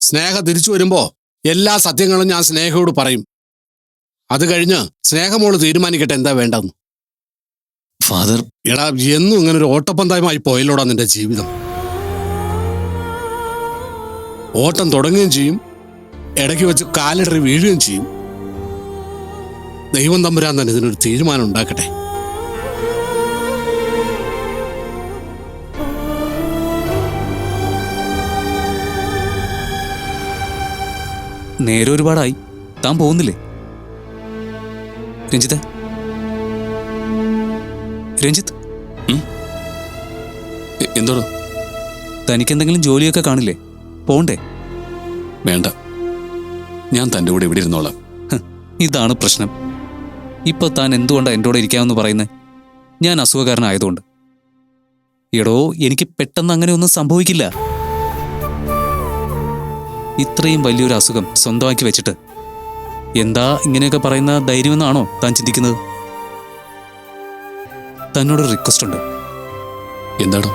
സ്നേഹ തിരിച്ചു വരുമ്പോ എല്ലാ സത്യങ്ങളും ഞാൻ സ്നേഹയോട് പറയും. അത് കഴിഞ്ഞ് സ്നേഹമോൾ തീരുമാനിക്കട്ടെ എന്താ വേണ്ടെന്ന് ഫാദർ എടാ എന്നും ഇങ്ങനെ ഒരു ഓട്ടപ്പന്തയമായി പോയല്ലോടാ നിന്റെ ജീവിതം. ഓട്ടം തുടങ്ങുകയും ചെയ്യും. ഇടയ്ക്ക് വെച്ച് കാലിടറി വീഴുകയും ചെയ്യും. ദൈവം തമ്പുരാൻ തന്നെ ഇതിനൊരു തീരുമാനം ഉണ്ടാക്കട്ടെ. നേരെ ഒരുപാടായി. താൻ പോകുന്നില്ലേ? രഞ്ജിത്ത്? രഞ്ജിത്ത്? എന്തോടോ? തനിക്ക് എന്തെങ്കിലും ജോലിയൊക്കെ കാണില്ലേ? പോണ്ടേ? വേണ്ട. ഞാൻ തന്റെ കൂടെ ഇവിടെ ഇരുന്നോളാം. ഇതാണ് പ്രശ്നം. ഇപ്പൊ താൻ എന്തുകൊണ്ടാണ് എന്റെ കൂടെ ഇരിക്കാമെന്ന് പറയുന്നത് ഞാൻ അസുഖകാരനായതുകൊണ്ട്. എടോ എനിക്ക് പെട്ടെന്ന് അങ്ങനെ ഒന്നും സംഭവിക്കില്ല. ഇത്രയും വലിയൊരു അസുഖം സ്വന്തമാക്കി വെച്ചിട്ട്. എന്താ ഇങ്ങനെയൊക്കെ പറയുന്ന ധൈര്യമെന്നാണോ താൻ ചിന്തിക്കുന്നത്? തന്നോട് റിക്വസ്റ്റ് ഉണ്ട്. എന്താണോ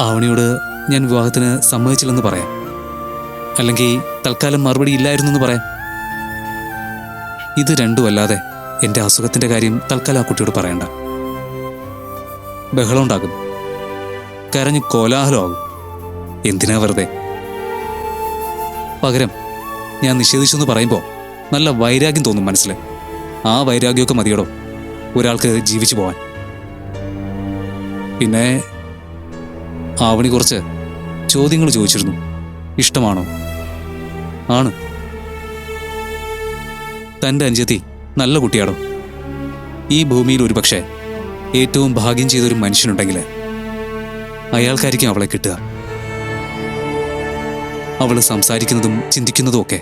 ആവണിയോട് ഞാൻ വിവാഹത്തിന് സമ്മതിച്ചില്ലെന്ന് പറയാം. അല്ലെങ്കിൽ തൽക്കാലം മറുപടി ഇല്ലായിരുന്നു എന്ന് പറയാം. ഇത് രണ്ടും അല്ലാതെ എന്റെ അസുഖത്തിന്റെ കാര്യം തൽക്കാലം ആ കുട്ടിയോട് പറയണ്ട. ബഹളം ഉണ്ടാകും കരഞ്ഞ് കോലാഹലമാകും. എന്തിനാ വെറുതെ? പകരം ഞാൻ നിഷേധിച്ചു എന്ന് പറയുമ്പോൾ നല്ല വൈരാഗ്യം തോന്നും മനസ്സിൽ ആ വൈരാഗ്യമൊക്കെ മതിയടോ ഒരാൾക്ക് ജീവിച്ചു പോവാൻ. പിന്നെ ആവണി കുറച്ച് ചോദ്യങ്ങൾ ചോദിച്ചിരുന്നു. ഇഷ്ടമാണോ? ആണ്. തന്റെ അഞ്ചത്തി നല്ല കുട്ടിയാടോ. ഈ ഭൂമിയിൽ ഒരുപക്ഷെ ഏറ്റവും ഭാഗ്യം ചെയ്തൊരു മനുഷ്യനുണ്ടെങ്കിൽ അയാൾക്കായിരിക്കും അവളെ കിട്ടുക. അവൾ സംസാരിക്കുന്നതും ചിന്തിക്കുന്നതും ഒക്കെ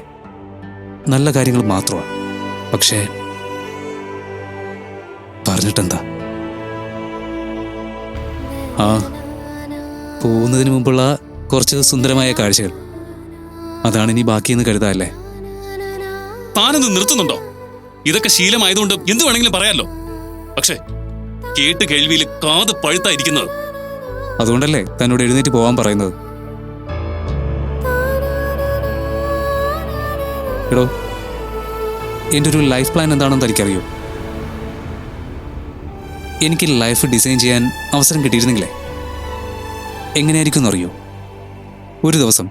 നല്ല കാര്യങ്ങൾ മാത്രമാണ്. പക്ഷേ പറഞ്ഞിട്ടെന്താ? ആ പോകുന്നതിന് മുമ്പുള്ള കുറച്ച് സുന്ദരമായ കാഴ്ചകൾ. അതാണ് ഇനി ബാക്കിയെന്ന് കരുതാല്ലേ? താനൊന്ന് നിർത്തുന്നുണ്ടോ? ഇതൊക്കെ ശീലമായതുകൊണ്ട് എന്ത് വേണമെങ്കിലും പറയാമല്ലോ പക്ഷേ കേട്ട് കേൾവിയിൽ കാത് പഴുത്തായിരിക്കുന്നത്. അതുകൊണ്ടല്ലേ തന്നോട് എഴുന്നേറ്റ് പോകാൻ പറയുന്നത്? എടോ എന്റെ ഒരു ലൈഫ് പ്ലാൻ എന്താണെന്ന് തനിക്കറിയോ എനിക്ക് ലൈഫ് ഡിസൈൻ ചെയ്യാൻ അവസരം കിട്ടിയിരുന്നെങ്കിലേ? എങ്ങനെയായിരിക്കും എന്നറിയോ ഒരു ദിവസം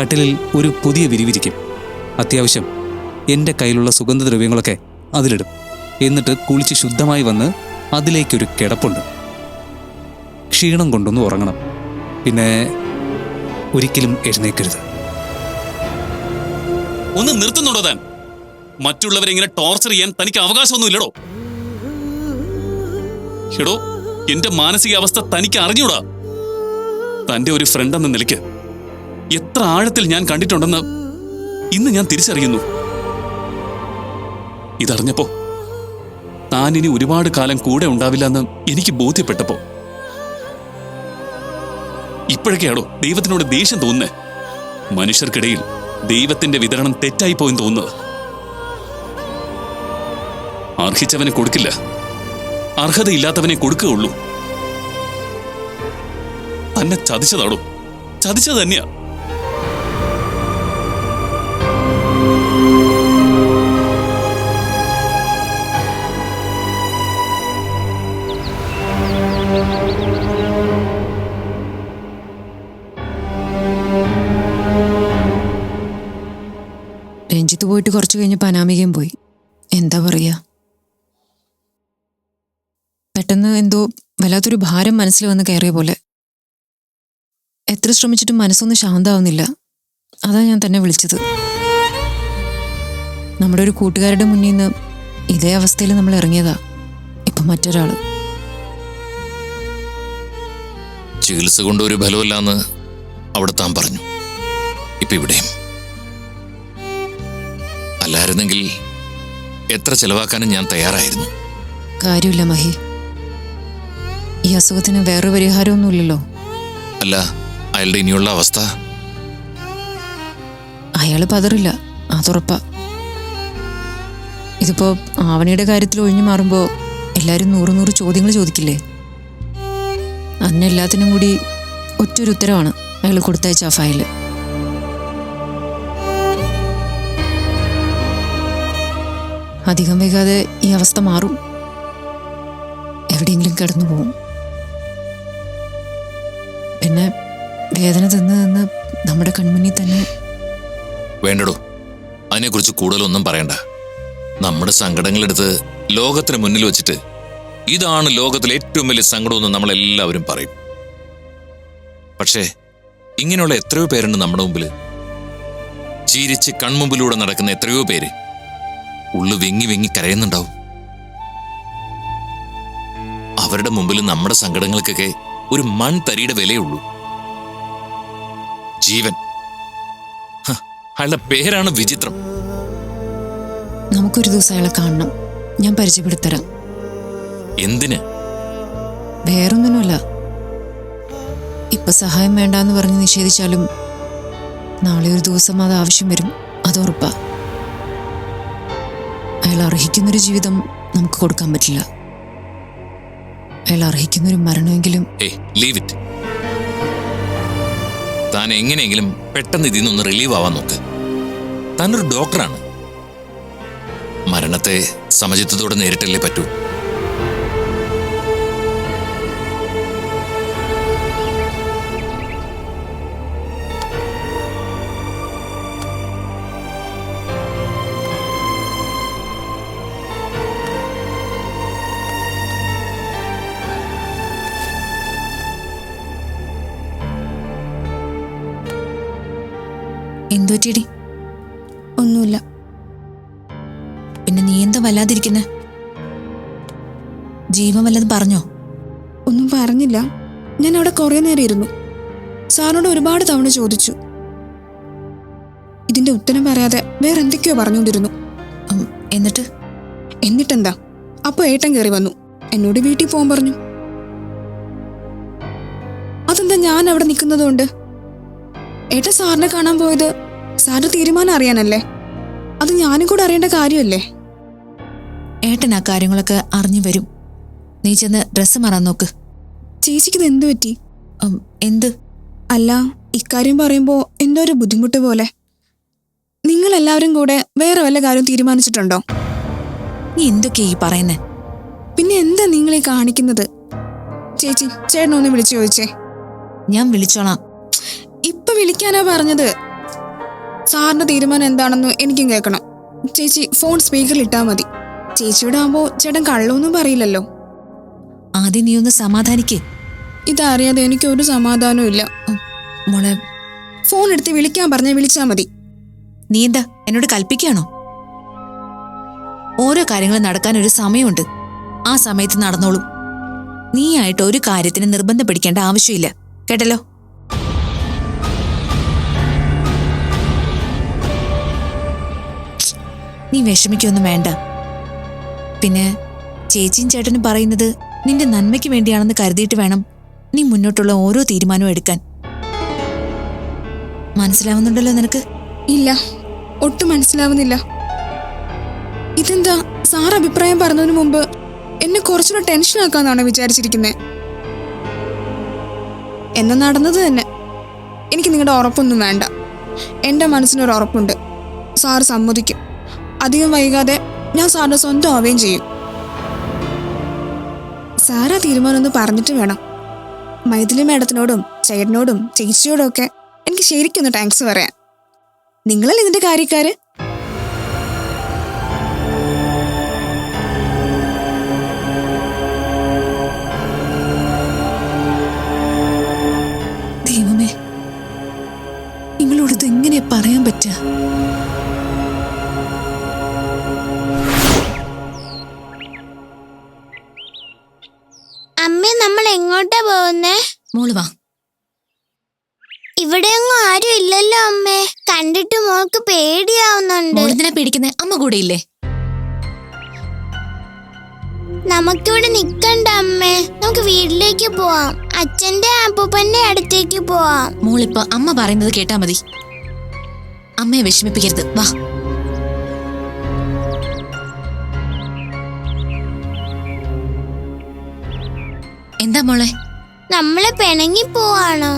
കട്ടിലിൽ ഒരു പുതിയ വിരിവിരിക്കും. അത്യാവശ്യം എന്റെ കയ്യിലുള്ള സുഗന്ധദ്രവ്യങ്ങളൊക്കെ അതിലിടും. എന്നിട്ട് കുളിച്ച് ശുദ്ധമായി വന്ന് അതിലേക്കൊരു കിടപ്പുണ്ട്. ക്ഷീണം കൊണ്ടൊന്ന് ഉറങ്ങണം. പിന്നെ ഒരിക്കലും എഴുന്നേക്കരുത്. ഒന്ന് നിർത്തുന്നുണ്ടോ താൻ മറ്റുള്ളവരെ ഇങ്ങനെ ടോർച്ചർ ചെയ്യാൻ തനിക്ക് അവകാശമൊന്നും ഇല്ലടോ എടോ എന്റെ മാനസികാവസ്ഥ തനിക്ക് അറിഞ്ഞൂടാ. തന്റെ ഒരു ഫ്രണ്ട് എന്ന നിലയ്ക്ക് എത്ര ആഴത്തിൽ ഞാൻ കണ്ടിട്ടുണ്ടെന്ന് ഇന്ന് ഞാൻ തിരിച്ചറിയുന്നു. ഇതറിഞ്ഞപ്പോ താൻ ഇനി ഒരുപാട് കാലം കൂടെ ഉണ്ടാവില്ല എന്ന് എനിക്ക് ബോധ്യപ്പെട്ടപ്പോ. ഇപ്പോഴൊക്കെയാണോ ദൈവത്തിനോട് ദേഷ്യം തോന്നുന്നേ? മനുഷ്യർക്കിടയിൽ ദൈവത്തിന്റെ വിതരണം തെറ്റായി പോയെന്ന് തോന്നുന്നത്. അർഹിച്ചവനെ കൊടുക്കില്ല. അർഹതയില്ലാത്തവനെ കൊടുക്കുകയുള്ളൂ. തന്നെ ചതിച്ചതാടോ? ചതിച്ചത് തന്നെയാ. രഞ്ജിത്ത് പോയിട്ട് കുറച്ച് കഴിഞ്ഞപ്പോൾ അനാമികയും പോയി. എന്താ പറയാ? പെട്ടെന്ന് എന്തോ വല്ലാത്തൊരു ഭാരം മനസ്സിൽ വന്ന് കയറിയ പോലെ. എത്ര ശ്രമിച്ചിട്ടും മനസ്സൊന്നും ശാന്താവുന്നില്ല അതാ ഞാൻ തന്നെ വിളിച്ചത്. നമ്മുടെ ഒരു കൂട്ടുകാരുടെ മുന്നിൽ നിന്ന് ഇതേ അവസ്ഥയിൽ നമ്മൾ ഇറങ്ങിയതാ. ഇപ്പൊ മറ്റൊരാൾ. ചികിത്സ കൊണ്ട് ഒരു ഫലമില്ലാന്ന് അവിടെ താൻ പറഞ്ഞു. ഇപ്പൊ ഇവിടെയും. അല്ലായിരുന്നെങ്കിൽ എത്ര ചെലവാക്കാനും ഞാൻ തയ്യാറായിരുന്നു. കാര്യമില്ല മഹി. ഈ അസുഖത്തിന് വേറെ പരിഹാരമൊന്നുമില്ലല്ലോ. അല്ല അയാളുടെ ഇനിയുള്ള അവസ്ഥ? അയാൾ പതറില്ല അതുറപ്പാ. ഇതിപ്പോ ആവണിയുടെ കാര്യത്തിൽ ഒഴിഞ്ഞു മാറുമ്പോ എല്ലാരും നൂറ് നൂറ് ചോദ്യങ്ങൾ ചോദിക്കില്ലേ? അന്നെല്ലാത്തിനും കൂടി ഒറ്റൊരു ഉത്തരവാണ് അയാൾ കൊടുത്തയച്ച ആ ഫയൽ. അധികം വൈകാതെ ഈ അവസ്ഥ മാറും. എവിടെയെങ്കിലും കിടന്നു പോവും. പിന്നെ വേദന തിന്ന് തിന്ന് നമ്മുടെ കൺമുന്നിൽ തന്നെ വേണ്ടടോ. അതിനെക്കുറിച്ച് കൂടുതലൊന്നും പറയണ്ട. നമ്മുടെ സങ്കടങ്ങളെടുത്ത് ലോകത്തിന് മുന്നിൽ വെച്ചിട്ട് ഇതാണ് ലോകത്തിലെ ഏറ്റവും വലിയ സങ്കടമെന്ന് നമ്മളെല്ലാവരും പറയും. പക്ഷേ ഇങ്ങനെയുള്ള എത്രയോ പേരുണ്ട് നമ്മുടെ മുമ്പിൽ ചിരിച്ച് കൺമുമ്പിലൂടെ നടക്കുന്ന എത്രയോ പേര് ഉള്ളു വെങ്ങി വെങ്ങി കരയുന്നുണ്ടാവും. അവരുടെ മുമ്പിൽ നമ്മുടെ സങ്കടങ്ങൾക്കൊക്കെ ഒരു മൺതരിയുടെ വിലയുള്ളൂ. ജീവൻ. അയാളുടെ പേരാണ് വിചിത്രം. നമുക്കൊരു ദിവസം അയാളെ കാണണം. ഞാൻ പരിചയപ്പെടുത്തരാം. എന്തിന്? വേറൊന്നിനുമല്ല. ഇപ്പൊ സഹായം വേണ്ടാന്ന് പറഞ്ഞ് നിഷേധിച്ചാലും നാളെ ഒരു ദിവസം അത് ആവശ്യം വരും. അത് ഉറപ്പാ. അയാൾ അർഹിക്കുന്നൊരു ജീവിതം നമുക്ക് കൊടുക്കാൻ പറ്റില്ല. അയാൾ അർഹിക്കുന്നൊരു മരണമെങ്കിലും ലീവ് ഇറ്റ് താൻ എങ്ങനെയെങ്കിലും പെട്ടെന്ന് ഇതിൽ നിന്നൊന്ന് റിലീവ് ആവാൻ നോക്ക്. താനൊരു ഡോക്ടറാണ് മരണത്തെ സമചിത്വത്തോടെ നേരിട്ടല്ലേ പറ്റൂ. എന്തുപറ്റിയടി ഒന്നുമില്ല. പിന്നെ നീ എന്താ വല്ലാതിരിക്കുന്നെ? ജീവൻ വല്ലതും പറഞ്ഞോ? ഒന്നും പറഞ്ഞില്ല. ഞാൻ അവിടെ കുറേ നേരം ഇരുന്നു. സാറിനോട് ഒരുപാട് തവണ ചോദിച്ചു. ഇതിന്റെ ഉത്തരം പറയാതെ വേറെ എന്തൊക്കെയോ പറഞ്ഞുകൊണ്ടിരുന്നു. എന്നിട്ട്? എന്നിട്ടെന്താ? അപ്പൊ ഏട്ടൻ കയറി വന്നു. എന്നോട് വീട്ടിൽ പോകാൻ പറഞ്ഞു. അതെന്താ ഞാൻ അവിടെ നിൽക്കുന്നതുകൊണ്ട്? ഏട്ടൻ സാറിനെ കാണാൻ പോയത്? സാറിന്റെ തീരുമാനം അറിയാനല്ലേ? അത് ഞാനും കൂടെ അറിയേണ്ട കാര്യമല്ലേ? ഏട്ടൻ ആ കാര്യങ്ങളൊക്കെ അറിഞ്ഞു വരും. നീ ചെന്ന് ഡ്രസ്സ് മാറാൻ നോക്ക്. ചേച്ചിക്ക് ഇത് എന്ത് പറ്റി? എന്ത്? അല്ല ഇക്കാര്യം പറയുമ്പോ എന്തോ ഒരു ബുദ്ധിമുട്ട് പോലെ. നിങ്ങൾ എല്ലാവരും കൂടെ വേറെ വല്ല കാര്യം തീരുമാനിച്ചിട്ടുണ്ടോ? നീ എന്തൊക്കെയാ ഈ പറയുന്നേ? പിന്നെ എന്താ നിങ്ങളീ കാണിക്കുന്നത്? ചേച്ചി ചേട്ടനൊന്ന് വിളിച്ചു ചോദിച്ചേ. ഞാൻ വിളിച്ചോളാം. വിളിക്കാനാ പറഞ്ഞത്? സാറിന്റെ തീരുമാനം എന്താണെന്ന് എനിക്കും കേൾക്കണം. ചേച്ചി ഫോൺ സ്പീക്കറിൽ ഇട്ടാ മതി. ചേച്ചിയുടെ ആകുമ്പോ ചേട്ടൻ കള്ളൊന്നും പറയില്ലല്ലോ. ആദ്യം നീ ഒന്ന് സമാധാനിക്കേ. ഇതറിയാതെ എനിക്ക് ഒരു സമാധാനവും ഇല്ല. മോളെ. ഫോൺ എടുത്ത് വിളിക്കാൻ പറഞ്ഞ വിളിച്ചാ മതി. നീ എന്താ എന്നോട് കൽപ്പിക്കുകയാണോ? ഓരോ കാര്യങ്ങൾ നടക്കാൻ ഒരു സമയമുണ്ട്. ആ സമയത്ത് നടന്നോളും. ആയിട്ട് ഒരു കാര്യത്തിന് നിർബന്ധം പിടിക്കേണ്ട ആവശ്യമില്ല. കേട്ടല്ലോ? നീ വിഷമിക്കൊന്നും വേണ്ട. പിന്നെ ചേച്ചിയും ചേട്ടനും പറയുന്നത് നിന്റെ നന്മയ്ക്ക് വേണ്ടിയാണെന്ന് കരുതിയിട്ട് വേണം നീ മുന്നോട്ടുള്ള ഓരോ തീരുമാനവും എടുക്കാൻ. മനസ്സിലാവുന്നുണ്ടല്ലോ നിനക്ക്? ഇല്ല. ഒട്ടും മനസ്സിലാവുന്നില്ല. ഇതെന്താ സാർ അഭിപ്രായം പറഞ്ഞതിന് മുമ്പ് എന്നെ കുറച്ചുകൂടെ ടെൻഷൻ ആക്കാന്നാണ് വിചാരിച്ചിരിക്കുന്നത് എന്നാ നടന്നത് തന്നെ. എനിക്ക് നിങ്ങളുടെ ഉറപ്പൊന്നും വേണ്ട. എന്റെ മനസ്സിനൊരു ഉറപ്പുണ്ട്. സാർ സമ്മതിക്കും. അധികം വൈകാതെ ഞാൻ സാറിന് സ്വന്തം ആവുകയും ചെയ്യും. ആ തീരുമാനം ഒന്ന് പറഞ്ഞിട്ട് വേണം. മൈഥിലി മേഡത്തിനോടും ചേട്ടനോടും ചേച്ചിയോടും ഒക്കെ എനിക്ക് ശരിക്കൊന്ന് താങ്ക്സ് പറയാൻ. നിങ്ങളല്ലേ ഇതിന്റെ കാര്യക്കാര്? ദൈവമേ നിങ്ങളോട് എങ്ങനെയാ എങ്ങനെ പറയാൻ എങ്ങോട്ടാ പോകുന്നേ? മോൾ വാ. ഇവിടെ ഇവിടെയൊന്നും ആരും ഇല്ലല്ലോ അമ്മേ. കണ്ടിട്ട് മോൾക്ക് പേടിയാവുന്നുണ്ട്. മോളിതിനെ പേടിക്കുന്നേ? അമ്മ കൂടെ ഇല്ലേ? നമുക്കിവിടെ നിക്കണ്ട അമ്മേ. നമുക്ക് വീട്ടിലേക്ക് പോവാം. അച്ഛന്റെ അപ്പൂപ്പന്റെ അടുത്തേക്ക് പോവാം. മോളിപ്പോ അമ്മ പറയുന്നത് കേട്ടാ മതി. അമ്മയെ വിഷമിപ്പിക്കരുത്. വാ. എന്താ മോളെ? നമ്മൾ പിണങ്ങി പോവാണോ?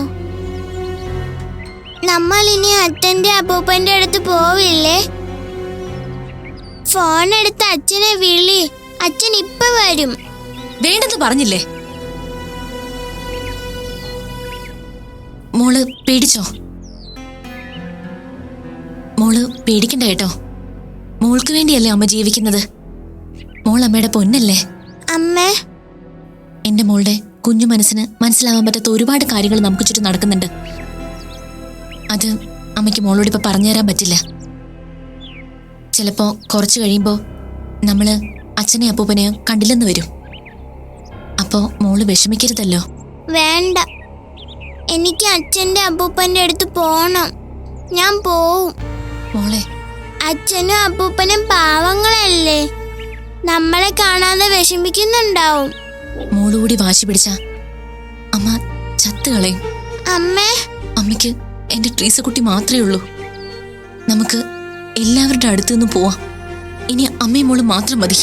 നമ്മൾ ഇനി അച്ഛന്റെ അപ്പൂപ്പന്റെ അടുത്ത് പോവില്ലേ? ഫോൺ എടുത്ത് അച്ഛനെ വിളി. അച്ഛൻ ഇപ്പൊ വരും. വേണ്ടെന്ന് പറഞ്ഞില്ലേ? മോൾ പേടിച്ചോ? മോൾ പേടിക്കണ്ട കേട്ടോ. മോൾക്ക് വേണ്ടിയല്ലേ അമ്മ ജീവിക്കുന്നത്? മോൾ അമ്മയുടെ പൊന്നല്ലേ? അമ്മേ എന്റെ മോളുടെ കുഞ്ഞു മനസ്സിന് മനസ്സിലാവാൻ പറ്റാത്ത ഒരുപാട് കാര്യങ്ങൾ നമുക്ക് ചുറ്റും നടക്കുന്നുണ്ട്. അത് അമ്മയ്ക്ക് മോളോട് ഇപ്പൊ പറഞ്ഞുതരാൻ പറ്റില്ല. ചിലപ്പോ കുറച്ചു കഴിയുമ്പോ നമ്മൾ അച്ഛനെ അപ്പൂപ്പനെയോ കണ്ടില്ലെന്ന് വരും. അപ്പോ മോൾ വിഷമിക്കരുതല്ലോ. വേണ്ട. എനിക്ക് അച്ഛന്റെ അപ്പൂപ്പന്റെ അടുത്ത് പോണം. ഞാൻ പോവും. മോളെ. അച്ഛനും അപ്പൂപ്പനും പാവങ്ങളല്ലേ? നമ്മളെ കാണാതെ വിഷമിക്കുന്നുണ്ടാവും. മോളുകൂടി വാശി പിടിച്ച അമ്മ ചത്തുകളയും അമ്മേ. അമ്മയ്ക്ക് എന്റെ ട്രീസക്കുട്ടി മാത്രമേ ഉള്ളൂ. നമുക്ക് എല്ലാവരുടെ അടുത്തു നിന്ന് പോവാം. ഇനി അമ്മയും മോൾ മാത്രം മതി.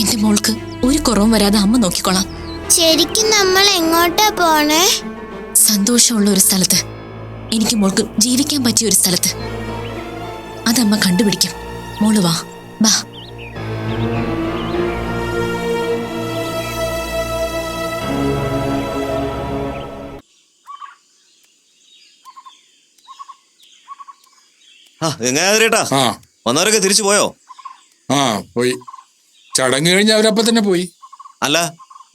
എന്റെ മോൾക്ക് ഒരു കുറവും വരാതെ അമ്മ നോക്കിക്കോളാം. ശരിക്കും നമ്മൾ എങ്ങോട്ടാ പോണേ? സന്തോഷമുള്ള ഒരു സ്ഥലത്ത്. എനിക്ക് മോൾക്ക് ജീവിക്കാൻ പറ്റിയ ഒരു സ്ഥലത്ത്. അതമ്മ കണ്ടുപിടിക്കും. മോൾ വാ. ബാ. ആ ഗംഗാധരേട്ടാ ആ. വന്നവരൊക്കെ തിരിച്ചു പോയോ? ആ പോയി. ചടങ്ങ് കഴിഞ്ഞ് അവരപ്പ തന്നെ പോയി. അല്ല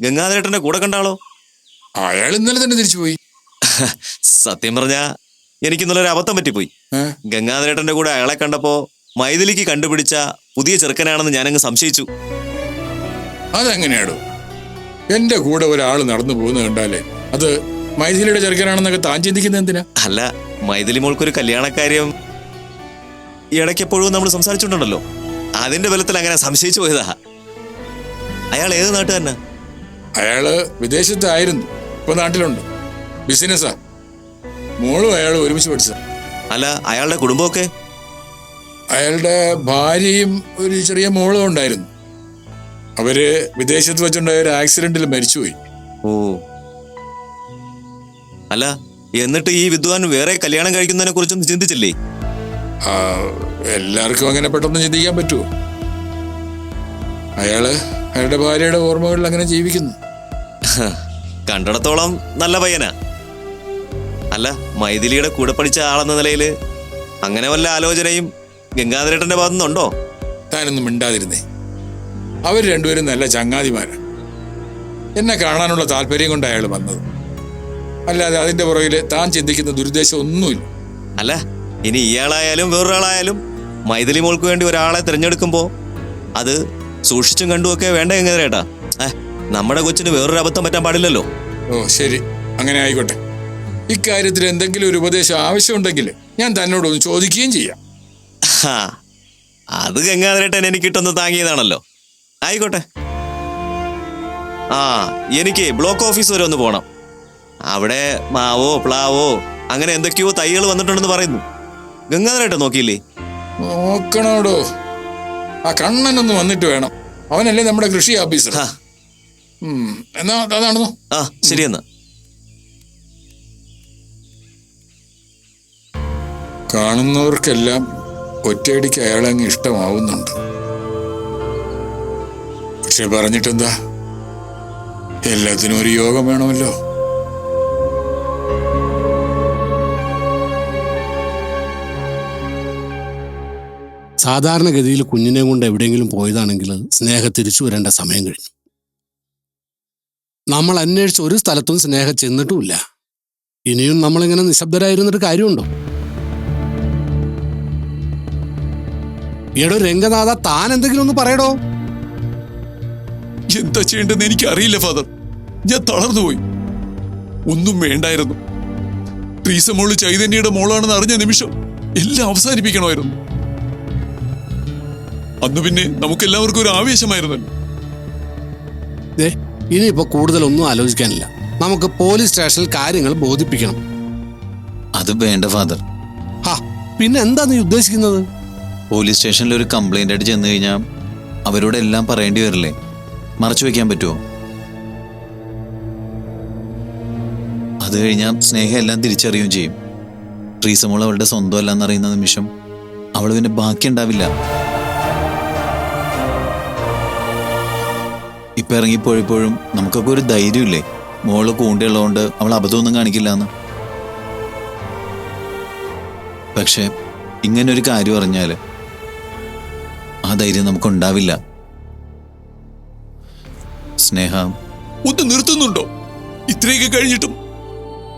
ഗംഗാധരേട്ടന്റെ കൂടെ കണ്ടാളോ അയാൾ ഇന്നലെ തന്നെ തിരിച്ചു പോയി. സത്യം പറഞ്ഞാ എനിക്ക് ഇന്നലെ ഒരു അബദ്ധം പറ്റിപ്പോയി. ഏ? ഗംഗാധരേട്ടന്റെ കൂടെ അയാളെ കണ്ടപ്പോ മൈഥിലിക്ക് കണ്ടുപിടിച്ച പുതിയ ചെറുക്കനാണെന്ന് ഞാനങ്ങ് സംശയിച്ചു. അതെങ്ങനെയാടോ? എന്റെ കൂടെ ഒരാൾ നടന്നു പോകുന്നത് കണ്ടാലേ അത് മൈഥിലിയുടെ ചെറുക്കനാണെന്നൊക്കെ താൻ ചിന്തിക്കുന്ന എന്തിനാ? അല്ല മൈഥിലി മോൾക്കൊരു കല്യാണക്കാര്യം ഇടയ്ക്കെപ്പോഴും നമ്മൾ സംസാരിച്ചിട്ടുണ്ടല്ലോ. അതിന്റെ ബലത്തിൽ അങ്ങനെ സംശയിച്ചു പോയതാ. അയാൾ ഏത് നാട്ടുകാരനാ? അയാൾ വിദേശത്തായിരുന്നു. ഇപ്പൊ നാട്ടിലുണ്ട്. ബിസിനസ്സാ. മോളും അയാൾ ഒരുമിച്ച് പഠിച്ച അല്ല അയാളുടെ കുടുംബമൊക്കെ? അയാളുടെ ഭാര്യയും ഒരു ചെറിയ മോളും ഉണ്ടായിരുന്നു. അവർ വിദേശത്ത് വെച്ചുണ്ടായ ഒരു ആക്സിഡന്റിൽ മരിച്ചുപോയി. ഓ. അല്ല എന്നിട്ട് ഈ വിദ്വാൻ വേറെ കല്യാണം കഴിക്കുന്നതിനെ കുറിച്ചൊന്നും ചിന്തിച്ചില്ലേ? എല്ലാവർക്കും അങ്ങനെ പെട്ടെന്ന് ചിന്തിക്കാൻ പറ്റുമോ അയാൾ അയാളുടെ ഭാര്യയുടെ ഓർമ്മകളിൽ അങ്ങനെ ജീവിക്കുന്നു. കണ്ടിടത്തോളം നല്ല പയ്യനാ. അല്ല മൈഥിലിയുടെ കൂടെ പഠിച്ച ആളെന്ന നിലയിൽ അങ്ങനെ വല്ല ആലോചനയും ഗംഗാധരേട്ടന്റെ ഭാഗത്തുനിന്നുണ്ടോ? താനൊന്നും മിണ്ടാതിരുന്നേ. അവർ രണ്ടുപേരും നല്ല ചങ്ങാതിമാരാണ് എന്നെ കാണാനുള്ള താല്പര്യം കൊണ്ട് അയാൾ വന്നത്. അല്ലാതെ അതിന്റെ പുറകിൽ താൻ ചിന്തിക്കുന്ന ദുരുദ്ദേശം ഒന്നുമില്ല. അല്ല ഇനി ഇയാളായാലും വേറൊരാളായാലും മൈഥിലി മോൾക്ക് വേണ്ടി ഒരാളെ തിരഞ്ഞെടുക്കുമ്പോൾ അത് സൂക്ഷിച്ചും കണ്ടുമൊക്കെ വേണ്ട ഗംഗാധരേട്ടാ? ഏഹ് നമ്മുടെ കൊച്ചിന് വേറൊരു അബദ്ധം പറ്റാൻ പാടില്ലല്ലോ. ഓ ശരി. അങ്ങനെ ആയിക്കോട്ടെ. ഇക്കാര്യത്തിൽ എന്തെങ്കിലും ഒരു ഉപദേശം ആവശ്യമുണ്ടെങ്കിൽ ഞാൻ തന്നോടൊന്ന് ചോദിക്കുകയും ചെയ്യാം. അത് ഗംഗാധരേട്ടൻ എനിക്ക് കിട്ടുന്ന താങ്ങിയതാണല്ലോ. ആയിക്കോട്ടെ. ആ എനിക്ക് ബ്ലോക്ക് ഓഫീസ് വരെ ഒന്ന് പോണം. അവിടെ മാവോ പ്ലാവോ അങ്ങനെ എന്തൊക്കെയോ തൈകൾ വന്നിട്ടുണ്ടെന്ന് പറയുന്നു. ഗംഗാധരേട്ടൻ നോക്കിയില്ലേ? നോക്കണോടോ. ആ കണ്ണനൊന്ന് വന്നിട്ട് വേണം. അവനല്ലേ നമ്മുടെ കൃഷി ഓഫീസർ. എന്നാ അതാണെന്നോ ആ ശരിയെന്നാ കാണുന്നവർക്കെല്ലാം ഒറ്റയടിക്ക് അയാളെ അങ്ങ് ഇഷ്ടമാവുന്നുണ്ട്. പക്ഷെ പറഞ്ഞിട്ടെന്താ? എല്ലാത്തിനും ഒരു യോഗം വേണമല്ലോ. സാധാരണഗതിയിൽ കുഞ്ഞിനെ കൊണ്ട് എവിടെയെങ്കിലും പോയതാണെങ്കിൽ സ്നേഹ തിരിച്ചു വരേണ്ട സമയം കഴിഞ്ഞു. നമ്മൾ അന്വേഷിച്ച് ഒരു സ്ഥലത്തും സ്നേഹ ചെന്നിട്ടുമില്ല. ഇനിയും നമ്മളിങ്ങനെ നിശബ്ദരായിരുന്നൊരു കാര്യമുണ്ടോ? എടോ രംഗനാഥ താൻ എന്തെങ്കിലും ഒന്ന് പറയടോ? എന്താ ചെയ്യേണ്ടെന്ന് എനിക്ക് അറിയില്ല ഫാദർ. ഞാൻ തളർന്നുപോയി. ഒന്നും വേണ്ടായിരുന്നു. ട്രീസ മോൾ ചൈതന്യയുടെ മോളാണെന്ന് അറിഞ്ഞ നിമിഷം എല്ലാം അവസാനിപ്പിക്കണമായിരുന്നു. അന്ന് പിന്നെ നമുക്കെല്ലാവർക്കും ഒരു ആവേശമായിരുന്നല്ലോ. ദേ ഇനിയിപ്പോ കൂടുതലൊന്നും ആലോചിക്കാനില്ല. നമുക്ക് പോലീസ് സ്റ്റേഷനിൽ കാര്യങ്ങൾ ബോധിപ്പിക്കണം. അത് വേണ്ട ഫാദർ. ഹാ പിന്നെ എന്താ നീ ഉദ്ദേശിക്കുന്നത്? പോലീസ് സ്റ്റേഷനിൽ ഒരു കംപ്ലൈന്റ് ആയിട്ട് ചെന്ന് കഴിഞ്ഞാൽ അവരോട് എല്ലാം പറയേണ്ടി വരില്ലേ? മറച്ചു വെക്കാൻ പറ്റുമോ അത് കഴിഞ്ഞാൽ സ്നേഹം എല്ലാം തിരിച്ചറിയുകയും ചെയ്യും. ട്രീസമോൾ അവളുടെ സ്വന്തം അല്ലാന്നറിയുന്ന നിമിഷം അവൾ പിന്നെ ബാക്കി ഉണ്ടാവില്ല ഇപ്പൊ ഇറങ്ങിപ്പോയപ്പോഴും നമുക്കൊക്കെ ഒരു ധൈര്യമില്ലേ? മോൾ കൂണ്ടിയുള്ളതുകൊണ്ട് അവൾ അബദ്ധമൊന്നും കാണിക്കില്ല എന്ന് പക്ഷെ ഇങ്ങനൊരു കാര്യം അറിഞ്ഞാൽ ആ ധൈര്യം നമുക്കുണ്ടാവില്ല. സ്നേഹ ഒന്ന് നിർത്തുന്നുണ്ടോ? ഇത്രയൊക്കെ കഴിഞ്ഞിട്ടും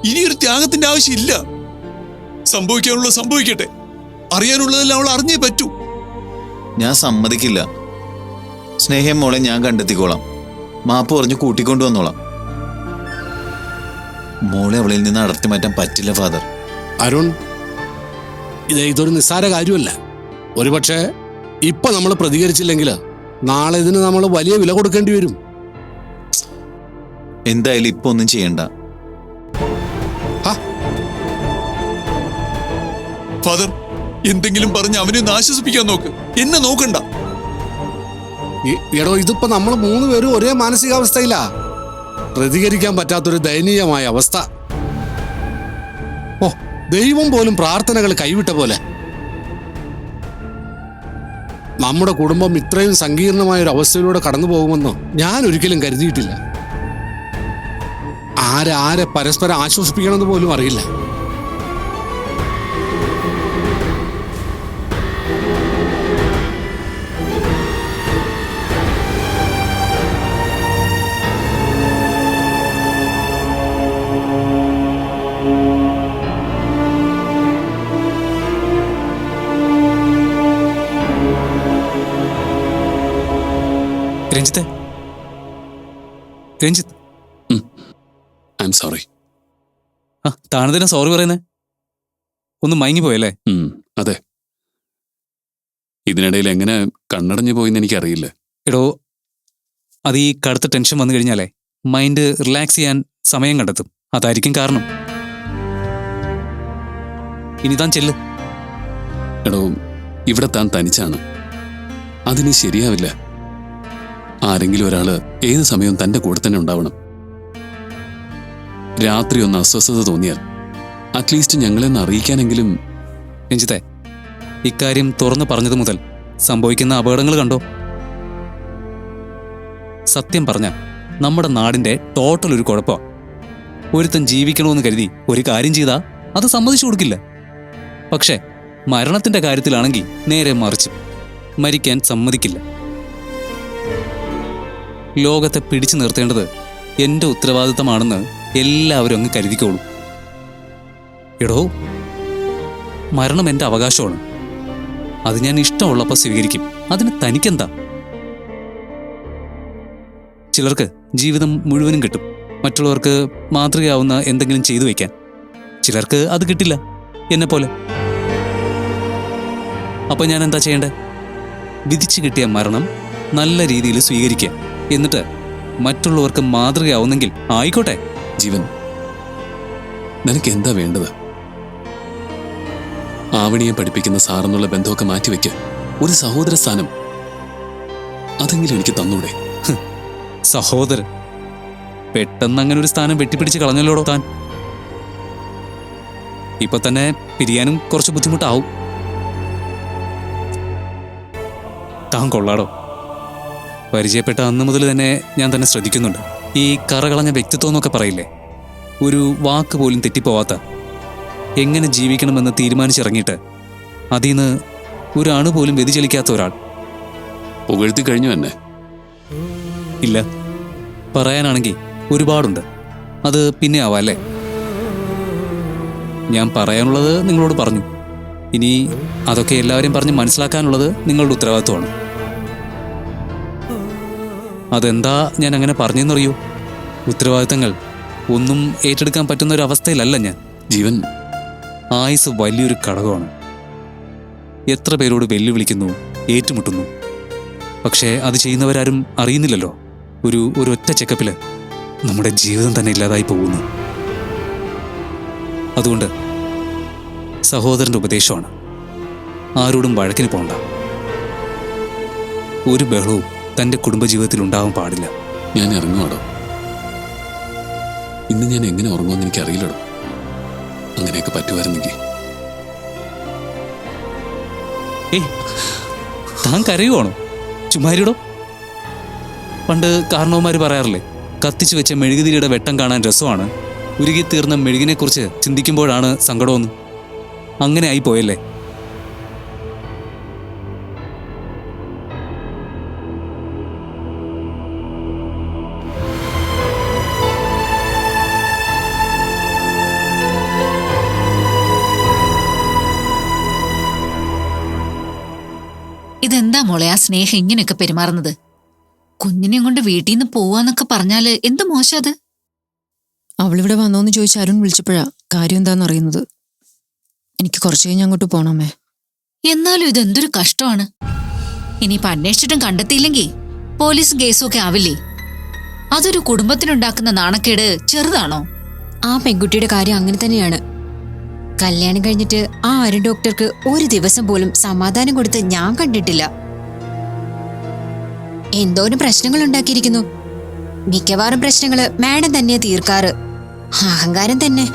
ഇനിയൊരു ത്യാഗത്തിന്റെ ആവശ്യമില്ല. സംഭവിക്കാനുള്ള സംഭവിക്കട്ടെ. അറിയാനുള്ളതെല്ലാം അവൾ അറിഞ്ഞേ പറ്റൂ. ഞാൻ സമ്മതിക്കില്ല. സ്നേഹം മോളെ ഞാൻ കണ്ടെത്തിക്കോളാം. മാപ്പ് പറഞ്ഞ് കൂട്ടിക്കൊണ്ടു വന്നോളാം. മോളെ അവളിൽ നിന്ന് അടർത്തി മാറ്റാൻ പറ്റില്ല ഫാദർ. അരുൺ ഇത് ഇതൊരു നിസ്സാര കാര്യമല്ല. ഒരുപക്ഷെ ഇപ്പൊ നമ്മൾ പ്രതികരിച്ചില്ലെങ്കിൽ നാളെ ഇതിന് നമ്മൾ വലിയ വില കൊടുക്കേണ്ടി വരും. എന്തായാലും ഇപ്പൊ ഒന്നും ചെയ്യണ്ട. ഫാദർ എന്തെങ്കിലും പറഞ്ഞ് അവനെ ഒന്ന് ആശ്വസിപ്പിക്കാൻ നോക്ക്. എന്നെ നോക്കണ്ട. എടോ ഇതിപ്പോ നമ്മൾ മൂന്ന് പേരും ഒരേ മാനസികാവസ്ഥയില്ല പ്രതികരിക്കാൻ പറ്റാത്തൊരു ദയനീയമായ അവസ്ഥ. ഓ ദൈവം പോലും പ്രാർത്ഥനകൾ കൈവിട്ട പോലെ. നമ്മുടെ കുടുംബം ഇത്രയും സങ്കീർണമായ ഒരു അവസ്ഥയിലൂടെ കടന്നു പോകുമെന്നോ ഞാൻ ഒരിക്കലും കരുതിയിട്ടില്ല. ആരെ ആരെ പരസ്പരം ആശ്വസിപ്പിക്കണമെന്ന് പോലും അറിയില്ല. രഞ്ജിത്തെ. രഞ്ജിത്ത്. ഐ എം സോറി ആ താണതിനാ സോറി പറയുന്നേ? ഒന്ന് മയങ്ങി പോയല്ലേ? അതെ. ഇതിനിടയിൽ എങ്ങനെ കണ്ണടഞ്ഞു പോയിന്ന് എനിക്കറിയില്ല. എടോ അത് ഈ കടുത്ത ടെൻഷൻ വന്നു കഴിഞ്ഞാലേ മൈൻഡ് റിലാക്സ് ചെയ്യാൻ സമയം കണ്ടെത്തും. അതായിരിക്കും കാരണം. ഇനി താൻ ചെല്ല്. എടോ ഇവിടെ താൻ തനിച്ചാണ്. അതിന് ശരിയാവില്ല. ആരെങ്കിലും ഒരാൾ ഏത് സമയവും തന്റെ കൂടെ തന്നെ ഉണ്ടാവണം. രാത്രി ഒന്ന് അസ്വസ്ഥത തോന്നിയാൽ അറ്റ്ലീസ്റ്റ് ഞങ്ങളെന്ന് അറിയിക്കാനെങ്കിലും രഞ്ജിത്തെ ഇക്കാര്യം തുറന്നു പറഞ്ഞത് മുതൽ സംഭവിക്കുന്ന അപകടങ്ങൾ കണ്ടോ? സത്യം പറഞ്ഞ നമ്മുടെ നാടിന്റെ ടോട്ടൽ ഒരു കുഴപ്പം ഒരുത്തൻ ജീവിക്കണമെന്ന് കരുതി ഒരു കാര്യം ചെയ്താ അത് സമ്മതിച്ചു കൊടുക്കില്ല. പക്ഷേ മരണത്തിന്റെ കാര്യത്തിലാണെങ്കിൽ നേരെ മറിച്ച് മരിക്കാൻ സമ്മതിക്കില്ല. ലോകത്തെ പിടിച്ചു നിർത്തേണ്ടത് എന്റെ ഉത്തരവാദിത്തമാണെന്ന് എല്ലാവരും അങ്ങ് കരുതിക്കോളൂ. എടോ മരണം എന്റെ അവകാശമാണ്. അത് ഞാൻ ഇഷ്ടമുള്ളപ്പോൾ സ്വീകരിക്കും. അതിന് തനിക്കെന്താ? ചിലർക്ക് ജീവിതം മുഴുവനും കിട്ടും. മറ്റുള്ളവർക്ക് മാതൃകയാവുന്ന എന്തെങ്കിലും ചെയ്തു വയ്ക്കാൻ. ചിലർക്ക് അത് കിട്ടില്ല എന്നെ പോലെ അപ്പൊ ഞാൻ എന്താ ചെയ്യേണ്ടത് വിധിച്ചു കിട്ടിയ മരണം നല്ല രീതിയിൽ സ്വീകരിക്കുക. എന്നിട്ട് മറ്റുള്ളവർക്ക് മാതൃകയാവുന്നെങ്കിൽ ആയിക്കോട്ടെ. ജീവൻ നിനക്ക് എന്താ വേണ്ടത്? ആവണിയെ പഠിപ്പിക്കുന്ന സാറെന്നുള്ള ബന്ധമൊക്കെ മാറ്റിവെക്ക്. ഒരു സഹോദര സ്ഥാനം അതെങ്കിലും എനിക്ക് തന്നൂടെ? സഹോദരൻ പെട്ടെന്ന് അങ്ങനെ ഒരു സ്ഥാനം വെട്ടിപ്പിടിച്ച് കളഞ്ഞല്ലോടോ താൻ? ഇപ്പൊ തന്നെ പിരിയാനും കുറച്ച് ബുദ്ധിമുട്ടാവും. താൻ കൊള്ളാടോ. പരിചയപ്പെട്ട അന്ന് മുതൽ തന്നെ ഞാൻ തന്നെ ശ്രദ്ധിക്കുന്നുണ്ട്. ഈ കറകളഞ്ഞ വ്യക്തിത്വം എന്നൊക്കെ പറയില്ലേ? ഒരു വാക്ക് പോലും തെറ്റിപ്പോവാത്ത എങ്ങനെ ജീവിക്കണമെന്ന് തീരുമാനിച്ചിറങ്ങിയിട്ട് അതിൽ നിന്ന് ഒരു അണു പോലും വ്യതിചലിക്കാത്ത ഒരാൾ. പുകഴ്ത്തി കഴിഞ്ഞു എന്നെ. ഇല്ല. പറയാനാണെങ്കിൽ ഒരുപാടുണ്ട്. അത് പിന്നെ ആവാം അല്ലേ? ഞാൻ പറയാനുള്ളത് നിങ്ങളോട് പറഞ്ഞു. ഇനി അതൊക്കെ എല്ലാവരെയും പറഞ്ഞ് മനസ്സിലാക്കാനുള്ളത് നിങ്ങളുടെ ഉത്തരവാദിത്വമാണ്. അതെന്താ ഞാൻ അങ്ങനെ പറഞ്ഞെന്നറിയൂ? ഉത്തരവാദിത്തങ്ങൾ ഒന്നും ഏറ്റെടുക്കാൻ പറ്റുന്ന ഒരു അവസ്ഥയിലല്ല ഞാൻ. ജീവൻ. ആയുസ് വലിയൊരു ഘടകമാണ്. എത്ര പേരോട് വെല്ലുവിളിക്കുന്നു ഏറ്റുമുട്ടുന്നു? പക്ഷേ അത് ചെയ്യുന്നവരാരും അറിയുന്നില്ലല്ലോ. ഒരു ഒരു ഒറ്റ ചെക്കപ്പിൽ നമ്മുടെ ജീവിതം തന്നെ ഇല്ലാതായി പോകുന്നു. അതുകൊണ്ട് സഹോദരന്റെ ഉപദേശമാണ്. ആരോടും വഴക്കിന് പോകണ്ട ഒരു ബഹളവും തന്റെ കുടുംബജീവിതത്തിൽ ഉണ്ടാവാൻ പാടില്ല. ഞാൻ ഇറങ്ങുവാടോ? ഇന്ന് ഞാൻ എങ്ങനെ ഉറങ്ങുമെന്ന് എനിക്ക് അറിയില്ലടോ അങ്ങനെയൊക്കെ പറ്റുമായിരുന്നെങ്കിൽ. ഏയ് താൻ കരയുവാണോ? ചുമ്മാരിടോ. പണ്ട് കാരണവന്മാർ പറയാറില്ലേ കത്തിച്ചു വെച്ച മെഴുകുതിരിയുടെ വെട്ടം കാണാൻ രസമാണ്. ഉരുകി ഉരുകിത്തീർന്ന മെഴുകിനെക്കുറിച്ച് ചിന്തിക്കുമ്പോഴാണ് സങ്കടമെന്ന്. അങ്ങനെ ആയി സ്നേഹം ഇങ്ങനെയൊക്കെ പെരുമാറുന്നത്? കുഞ്ഞിനെ കൊണ്ട് വീട്ടിൽ നിന്ന് പോവാന്നൊക്കെ പറഞ്ഞാൽ എന്ത് മോശം അത്? അവളിവിടെ വന്നോന്ന് ചോദിച്ച അരുൺ വിളിച്ചപ്പോഴാ കാര്യം എന്താന്ന് അറിയുന്നത്. എനിക്ക് കുറച്ച് കഴിഞ്ഞ് അങ്ങോട്ട് പോണമേ. എന്നാലും ഇതെന്തൊരു കഷ്ടമാണ്. ഇനിയിപ്പൊ അന്വേഷിച്ചിട്ടും കണ്ടെത്തിയില്ലെങ്കിൽ പോലീസും കേസും ഒക്കെ ആവില്ലേ? അതൊരു കുടുംബത്തിനുണ്ടാക്കുന്ന നാണക്കേട് ചെറുതാണോ? ആ പെൺകുട്ടിയുടെ കാര്യം അങ്ങനെ തന്നെയാണ്. കല്യാണം കഴിഞ്ഞിട്ട് ആ അരുൺ ഡോക്ടർക്ക് ഒരു ദിവസം പോലും സമാധാനം കൊടുത്ത് ഞാൻ കണ്ടിട്ടില്ല. എന്തോരം പ്രശ്നങ്ങൾ ഉണ്ടാക്കിയിരിക്കുന്നു? മിക്കവാറും പ്രശ്നങ്ങൾ മാഡം തന്നെ തീർക്കാറ്. അഹങ്കാരം തന്നെ.